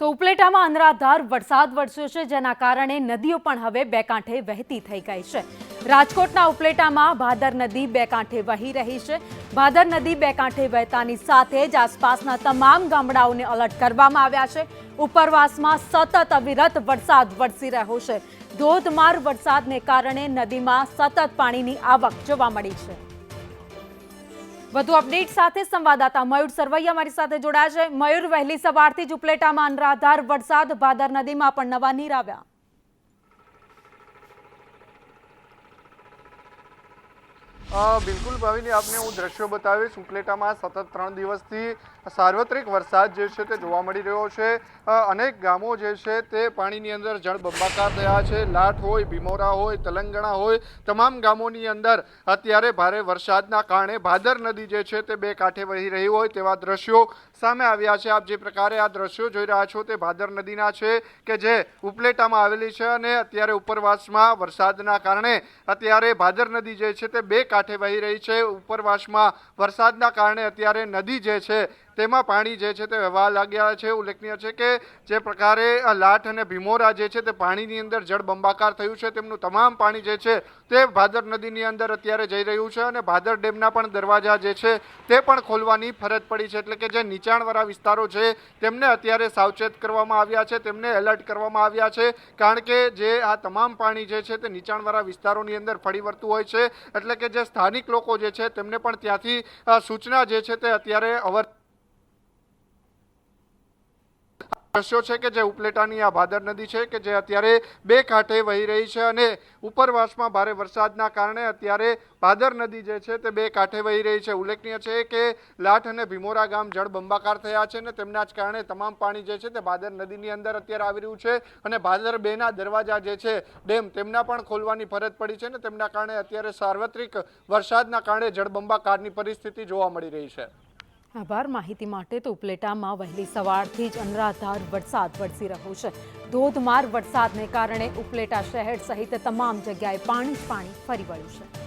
તો ઉપલેટામાં અનરાધાર વરસાદ વરસ્યો છે, જેના કારણે નદીઓ પણ હવે બે કાંઠે વહેતી થઈ ગઈ છે. રાજકોટના ઉપલેટામાં ભાદર નદી બે કાંઠે વહી રહી છે. ભાદર નદી બે કાંઠે વહેતાની સાથે જ આસપાસના તમામ ગામડાઓને અલર્ટ કરવામાં આવ્યા છે. ઉપરવાસમાં સતત અવિરત વરસાદ વરસી રહ્યો છે. ધોધમાર વરસાદને કારણે નદીમાં સતત પાણીની આવક જોવા મળી છે. વધુ અપડેટ સાથે સંવાદદાતા મયુર સરવૈયા મારી સાથે જોડાયા છે. મયુર, વહેલી સવારથી જ ઉપલેટામાં અનરાધાર વરસાદ, ભાદર નદીમાં પણ નવા નીર આવ્યા. બિલકુલ ભાવિની, આપને હું દ્રશ્યો બતાવીશ. ઉપલેટામાં સતત ત્રણ દિવસથી સાર્વત્રિક વરસાદ જે છે તે જોવા મળી રહ્યો છે. અનેક ગામો જે છે તે પાણીની અંદર જળબંબાકાર થયા છે. લાઠ હોય, ભીમોરા હોય, તેલંગણા હોય, તમામ ગામોની અંદર અત્યારે ભારે વરસાદના કારણે ભાદર નદી જે છે તે બે કાંઠે વહી રહી હોય તેવા દ્રશ્યો સામે આવ્યા છે. આપ જે પ્રકારે આ દ્રશ્યો જોઈ રહ્યા છો તે ભાદર નદીના છે કે જે ઉપલેટામાં આવેલી છે અને અત્યારે ઉપરવાસમાં વરસાદના કારણે અત્યારે ભાદર નદી જે છે તે બે કાંઠે વહી રહી છે. ઉપરવાસમાં વરસાદના કારણે અત્યારે નદી જે છે તેમાં પાણી જે છે તે વહેવા લાગ્યા છે. ઉલ્લેખનીય છે કે જે પ્રકારે લાઠ અને ભીમોરા જે છે તે પાણીની અંદર જળબંબાકાર થયું છે. તેમનું તમામ પાણી જે છે તે ભાદર નદીની અંદર અત્યારે જઈ રહ્યું છે અને ભાદર ડેમના પણ દરવાજા જે છે તે પણ ખોલવાની ફરજ પડી છે. એટલે કે જે નીચાણવાળા વિસ્તારો છે તેમને અત્યારે સાવચેત કરવામાં આવ્યા છે. તેમને એલર્ટ કરવામાં આવ્યા છે. કારણ કે જે આ તમામ પાણી જે છે તે નીચાણવાળા વિસ્તારોની અંદર ફરી વળતું હોય છે. એટલે કે જે સ્થાનિક લોકો જે છે તેમને પણ ત્યાંથી સૂચના જે છે તે અત્યારે અવર દ્રશ્યો છે કે જે ઉપલેટાની આ ભાદર નદી છે કે જે અત્યારે બે કાંઠે વહી રહી છે અને ઉપરવાસમાં ભારે વરસાદના કારણે અત્યારે ભાદર નદી જે છે તે બે કાંઠે વહી રહી છે. ઉલ્લેખનીય છે કે લાઠ અને ભીમોરા ગામ જળબંબાકાર થયા છે અને તેમના જ કારણે તમામ પાણી જે છે તે ભાદર નદીની અંદર અત્યારે આવી રહ્યું છે અને ભાદર બેના દરવાજા જે છે ડેમ તેમના પણ ખોલવાની ફરજ પડી છે અને તેમના કારણે અત્યારે સાર્વત્રિક વરસાદના કારણે જળબંબાકારની પરિસ્થિતિ જોવા મળી રહી છે. આભાર. માહિતી માટે તો ઉપલેટામાં વહેલી સવારથી જ અનરાધાર વરસાદ વરસી રહ્યો છે. ધોધમાર વરસાદને કારણે ઉપલેટા શહેર સહિત તમામ જગ્યાએ પાણી પાણી ફરી વળ્યું છે.